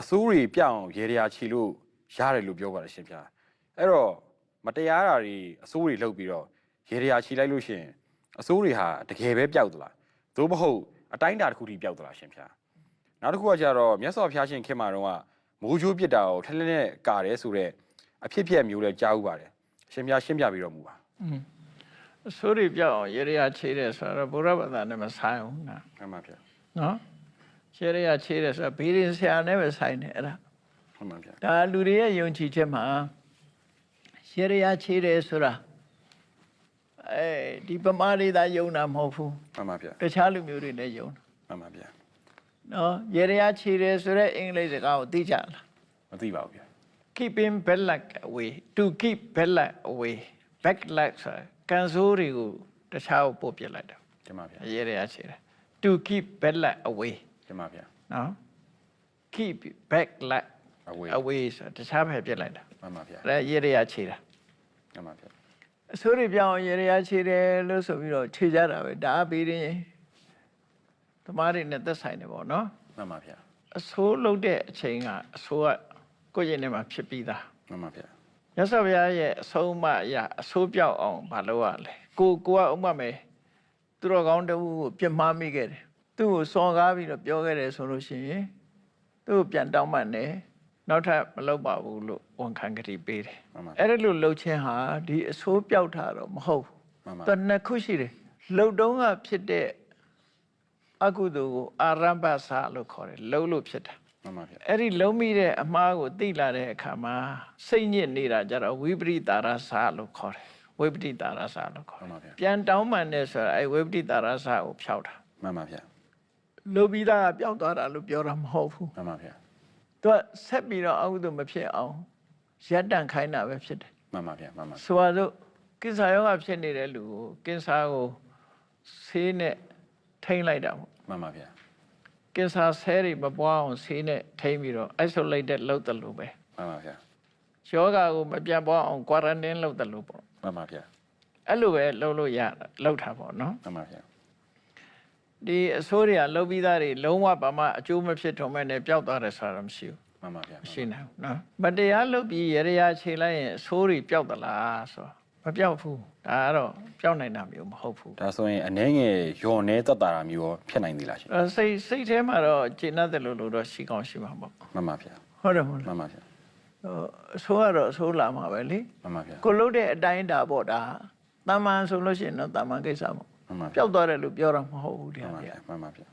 အစိုးရပြောင်းရေတရာချီလို့ရတယ်လို့ပြောပါတယ်ရှင်ဗျာအဲ့တော့မတရားတာတွေအစိုးရလှုပ်ပြီးတော့ရေတရာချီလိုက်လို့ရှရင်အစိုးရဟာတကယ်ပဲပျောက်သလားသို့မဟုတ်အတိုင်းအတာတစ်ခုထိပျောက်သလားရှင်ဗျာနောက်တစ်ခုကကြတော့မြတ်စွာဘုရားရှင်ခင်မာတော့ကမိုးချိုးပစ်တာကိုထက်လက်နဲ့ကာတယ်ဆိုတော့အဖြစ်ပြက်မျိုးလဲကြားဥပါတယ်ရှင်ဗျာရှင်းပြပြီးတော့မူပါအစိုးရပြောက်အောင်ရေရရချေးတယ်ဆိုတော့ဘုရားဘာသာနဲ့မဆိုင်ဘူးနော်မှန်ပါဗျာနော် ရေရရချေးတယ်ဆိုတော့ဘေးရင်ဆရာနဲ့ပဲဆိုင်တယ်အဲ့ဒါမှန်ပါဗျာဒါလူတွေရဲ့ယုံကြည်ချက်မှာရေရရချေးတယ်ဆိုတာအဲဒီပမာတွေသာယုံတာမဟုတ်ဘူးမှန်ပါဗျာတခြားလူမျိုးတွေလည်းယုံတာမှန်ပါဗျာနော်ရေရရချေးတယ်ဆိုတဲ့အင်္ဂလိပ်စကားကိုသိကြလားမသိပါဘူးဗျာ keeping bad luck away to keep bad luck away bad luck ဆိုတာကန်ဆိုးတွေကိုတခြားကိုပို့ပစ်လိုက်တာကျင်ပါဗျာရေးရရချေတယ် to keep bad luck away ကျင်ပါဗျာနော် keep bad luck away away ဆိုတော့တခြားဖယ်ပြစ်လိုက်တာမှန်ပါဗျာအဲရေးရရချေတာမှန်ပါဗျာအစိုးရပြောင်းရေးရရချေတယ်လို့ဆိုပြီးတော့ခြေကြတာပဲဒါအပြီးရင်သမားတွေနဲ့သက်ဆိုင်တယ်ပေါ့နော်မှန်ပါဗျာအဆိုးလုပ်တဲ့အချိန်ကအဆိုးကကိုယ့်ရင်ထဲမှာဖြစ်ပြီးသားမှန်ပါဗျာမြတ်စွာဘုရားရဲ့အဆုံးအမအရာအဆိုးပြောက်အောင်မလုပ်ရလဲကိုကိုကဥမမယ်သူတော်ကောင်းတစ်ဦးကိုပြစ်မှားမိခဲ့တယ် သူ့ကိုစော်ကားပြီးတော့ပြောခဲ့တယ်ဆိုလို့ရှိရင်သူ့ကိုပြန်တောင်းပန်တယ်နောက်ထပ်မလုပ်ပါဘူးလို့ဝန်ခံကြတိပေးတယ်မှန်ပါအဲ့ဒါလို့လှုပ်ခြင်းဟာဒီအဆိုးပြောက်တာတော့မဟုတ်ဘူးမှန်ပါသူနှစ်ခုရှိတယ်လှုပ်တုံးကဖြစ်တဲ့အကုသိုလ်ကိုအာရမ္ပစာလို့ခေါ်တယ်လှုပ်လို့ဖြစ်တာမှန်ပါဗျာအဲ့ဒီလုံးမိတဲ့အမှားကိုသိလာတဲ့အခါမှာစိတ်ညစ်နေတာကြတော့ဝိပရိတာရဆာလို့ခေါ်တယ်ဝိပရိတာရဆာလို့ခေါ်မှန်တယ်ပါဗျာပြန်တောင်းပန်တယ်ဆိုတာအဲ့ဝိပရိတာရဆာကိုဖျောက်တာမှန်ပါဗျာ လုပြီးသားကပျောက်သွားတာလို့ပြောတာမဟုတ်ဘူးမှန်ပါဗျာသူကဆက်ပြီးတော့အကုသိုလ်မဖြစ်အောင်ရပ်တန့်ခိုင်းတာပဲဖြစ်တယ်မှန်ပါဗျာမှန်ပါဆိုပါစို့ကိစ္စယောဂဖြစ်နေတဲ့လူကိုကိစ္စကိုဆေးနဲ့ထိမ့်လိုက်တာပေါ့မှန်ပါဗျာကင်ဆာဆဲတွေမပွားအောင်ဆေးနဲ့ထိမ့်ပြီးတော့ isolated လုပ်တယ်လို့ပဲမှန်ပါဗျာယောဂကိုမပြတ်ပွားအောင် quarantine လုပ်တယ်လို့ပေါ့မှန်ပါဗျာအဲ့လိုပဲလုပ်လို့ရတာလုပ်တာပေါ့နော်မှန်ပါဗျာ ဒီအစိုးရလုပ်ပြီးသားတွေလုံးဝဘာမှအကျိုးမဖြစ်ထုံမဲ့နဲ့ပျောက်သွားတယ်ဆိုတာတော့မရှိဘူးမှန်ပါဗျာမရှိနိုင်ဘူးနော်မတရားလုပ်ပြီးရရခြေလိုက်ရင်အစိုးရပျောက်သလားဆိုတော့မပျောက်ဘူးဒါကတော့ပျောက်နိုင်တာမျိုးမဟုတ်ဘူးဒါဆိုရင်အနှဲငယ်ယွန်နေတက်တာတာမျိုးရောဖြစ်နိုင်သေးလားရှင်အဲ့စိတ်စိတ်ထဲမှာတော့ကျေနပ်တယ်လို့လို့တော့ရှိကောင်းရှိမှာပေါ့မှန်ပါဗျာဟုတ်တယ်မဟုတ်မှလားန်ပါဗျာဟိုအစိုးရတော့အစိုးလာမှာပဲလေမှန်ပါဗျာကိုလုပ်တဲ့အတိုင်းတာပေါ့ဒါတာမန်ဆိုလို့ရှိရင်တော့တာမန်ကိစ္စပေါ့မှန် ပါဗျာပျောက်သွားတယ်လို့ပြောတာမဟုတ်ဘူးဒီမှန်ဟာပါပြဗျာမှန်ပါဗျာ